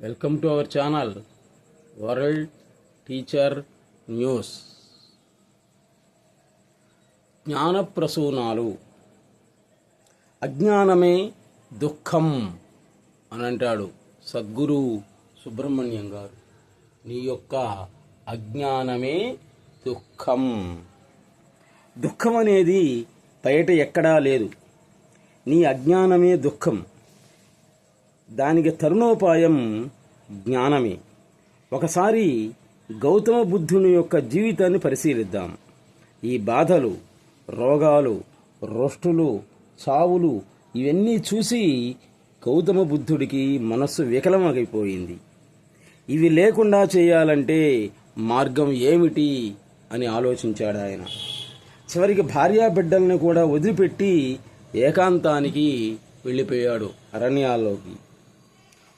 Welcome to our channel world teacher news. జ్ఞానప్రసూనాలు. అజ్ఞానమే దుఃఖం అని అంటాడు సద్గురు సుబ్రహ్మణ్యం గారు. నీ యొక్క అజ్ఞానమే దుఃఖం. దుఃఖం అనేది బయట ఎక్కడా లేదు. నీ అజ్ఞానమే దుఃఖం. దానికి తరుణోపాయం జ్ఞానమే. ఒకసారి గౌతమ బుద్ధుని యొక్క జీవితాన్ని పరిశీలిద్దాం. ఈ బాధలు రోగాలు రొష్టులు చావులు ఇవన్నీ చూసి గౌతమ బుద్ధుడికి మనస్సు వికలమైపోయింది ఇవి లేకుండా చేయాలంటే మార్గం ఏమిటి అని ఆలోచించాడు ఆయన. చివరికి భార్యా బిడ్డల్ని కూడా వదిలిపెట్టి ఏకాంతానికి వెళ్ళిపోయాడు అరణ్యాల్లోకి.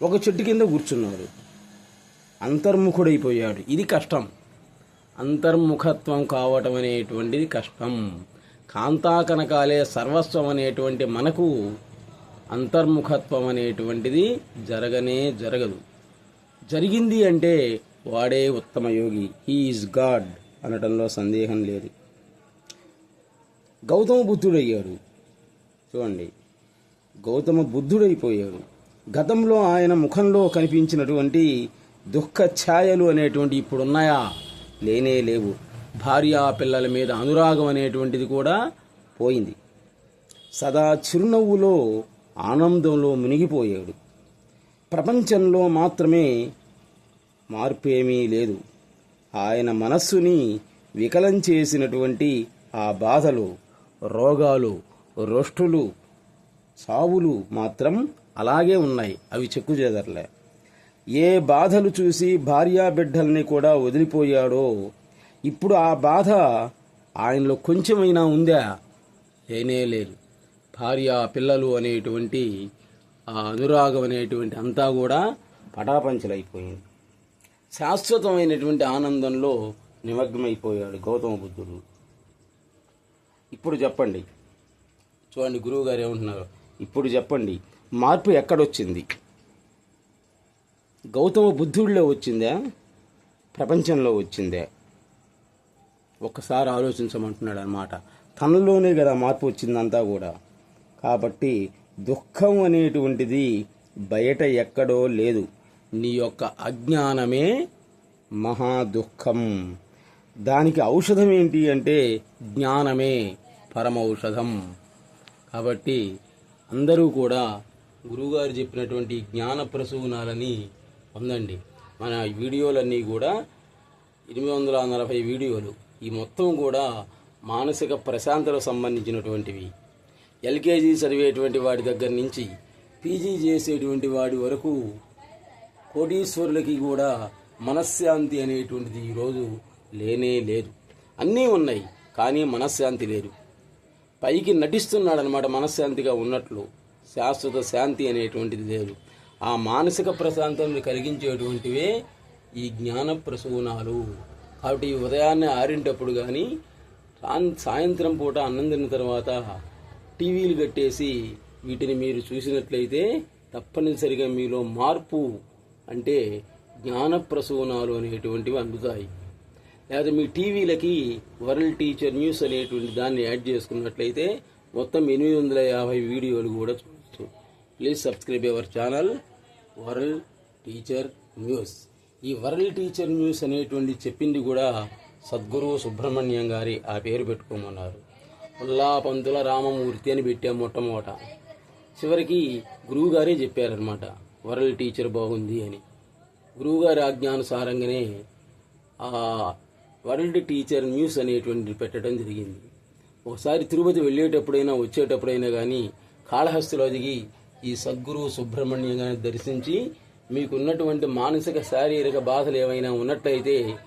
ఒక చెట్టు కింద కూర్చున్నాడు అంతర్ముఖుడైపోయాడు. ఇది కష్టం. అంతర్ముఖత్వం కావటం అనేటువంటిది కష్టం. కాంతాకనకాలే సర్వస్వం అనేటువంటి మనకు అంతర్ముఖత్వం అనేటువంటిది జరగనే జరగదు. జరిగింది అంటే వాడే ఉత్తమ యోగి. ఈజ్ గాడ్ అనటంలో సందేహం లేదు. గౌతమ బుద్ధుడయ్యాడు. చూడండి. గౌతమ బుద్ధుడైపోయాడు. గతంలో ఆయన ముఖంలో కనిపించినటువంటి దుఃఖ ఛాయలు అనేటువంటి ఇప్పుడున్నాయా? లేనే లేవు. భార్యా పిల్లల మీద అనురాగం అనేటువంటిది కూడా పోయింది. సదా చిరునవ్వులో ఆనందంలో మునిగిపోయాడు. ప్రపంచంలో మాత్రమే మార్పేమీ లేదు. ఆయన మనస్సుని వికలం చేసినటువంటి ఆ బాధలు రోగాలు రొష్టులు సావులు మాత్రం అలాగే ఉన్నాయి. అవి చెక్కు చెదరలే. ఏ బాధలు చూసి భార్యా బిడ్డల్ని కూడా వదిలిపోయాడో ఇప్పుడు ఆ బాధ ఆయనలో కొంచెమైనా ఉందా? లేనే లేదు. భార్య పిల్లలు అనేటువంటి ఆ అనురాగం అనేటువంటి అంతా కూడా పటాపంచలైపోయింది. శాశ్వతమైనటువంటి ఆనందంలో నిమగ్నమైపోయాడు గౌతమ బుద్ధుడు. ఇప్పుడు చెప్పండి. చూడండి గురువు గారు ఏమంటున్నారు? ఇప్పుడు చెప్పండి. మార్పు ఎక్కడొచ్చింది? గౌతమ బుద్ధుడిలో వచ్చిందా? ప్రపంచంలో వచ్చిందే? ఒక్కసారి ఆలోచించమంటున్నాడు అనమాట తనలోనే కదా మార్పు వచ్చిందంతా కూడా. కాబట్టి దుఃఖం అనేటువంటిది బయట ఎక్కడో లేదు. నీ యొక్క అజ్ఞానమే మహా దుఃఖం దానికి ఔషధం ఏంటి అంటే జ్ఞానమే పరమౌషధం. కాబట్టి అందరూ కూడా గురువుగారు చెప్పినటువంటి జ్ఞాన ప్రసూనాలని పొందండి. మన వీడియోలన్నీ కూడా ఎనిమిది వందల నలభై వీడియోలు. ఈ మొత్తం కూడా మానసిక ప్రశాంతతకు సంబంధించినటువంటివి. ఎల్కేజీ చదివేటువంటి వాడి దగ్గర నుంచి పీజీ చేసేటువంటి వాడి వరకు కోటీశ్వరులకి కూడా మనశ్శాంతి అనేటువంటిది ఈరోజు లేనే లేదు. అన్నీ ఉన్నాయి కానీ మనశ్శాంతి లేదు. పైకి నటిస్తున్నాడనమాట మనశ్శాంతిగా ఉన్నట్లు. శాశ్వత శాంతి అనేటువంటిది లేదు. ఆ మానసిక ప్రశాంతం కలిగించేటువంటివే ఈ జ్ఞాన ప్రసూనాలు. కాబట్టి ఈ ఉదయాన్నే ఆరింటప్పుడు కానీ సాయంత్రం పూట అన్నం తిన్న తర్వాత టీవీలు కట్టేసి వీటిని మీరు చూసినట్లయితే తప్పనిసరిగా మీలో మార్పు అంటే జ్ఞాన ప్రసూనాలు అనేటువంటివి అందుతాయి. లేదా మీ టీవీలకి వరల్డ్ టీచర్ న్యూస్ అనేటువంటి దాన్ని యాడ్ చేసుకున్నట్లయితే మొత్తం ఎనిమిది వందల యాభై వీడియోలు కూడా చూడొచ్చు please subscribe our channel world teacher news ఈ వరల్డ్ టీచర్ న్యూస్ అనేటువంటి చెప్పింది కూడా సద్గురు సుబ్రహ్మణ్యం గారి ఆ పేరు పెట్టుకోమన్నారు. ఉల్లా పంతుల రామమూర్తి అని పెట్టాం మొట్టమొదట. చివరికి గురువు గారే చెప్పారనమాట వరల్డ్ టీచర్ బాగుంది అని. గురువుగారి ఆజ్ఞానుసారంగానే ఆ వరల్డ్ టీచర్ న్యూస్ అనేటువంటి పెట్టడం జరిగింది. ఒకసారి తిరుపతి వెళ్ళేటప్పుడైనా వచ్చేటప్పుడైనా కానీ కాళహస్తిలో దిగి ఈ సద్గురు సుబ్రహ్మణ్యం గారిని దర్శించి మీకున్నటువంటి మానసిక శారీరక బాధలు ఏవైనా ఉన్నట్లయితే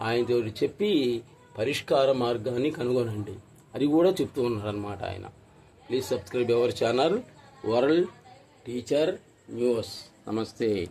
ఆయనతో చెప్పి పరిష్కార మార్గాన్ని కనుగొనండి. అది కూడా చెప్తూ ఉన్నారనమాట ఆయన. Please subscribe our channel world teacher news నమస్తే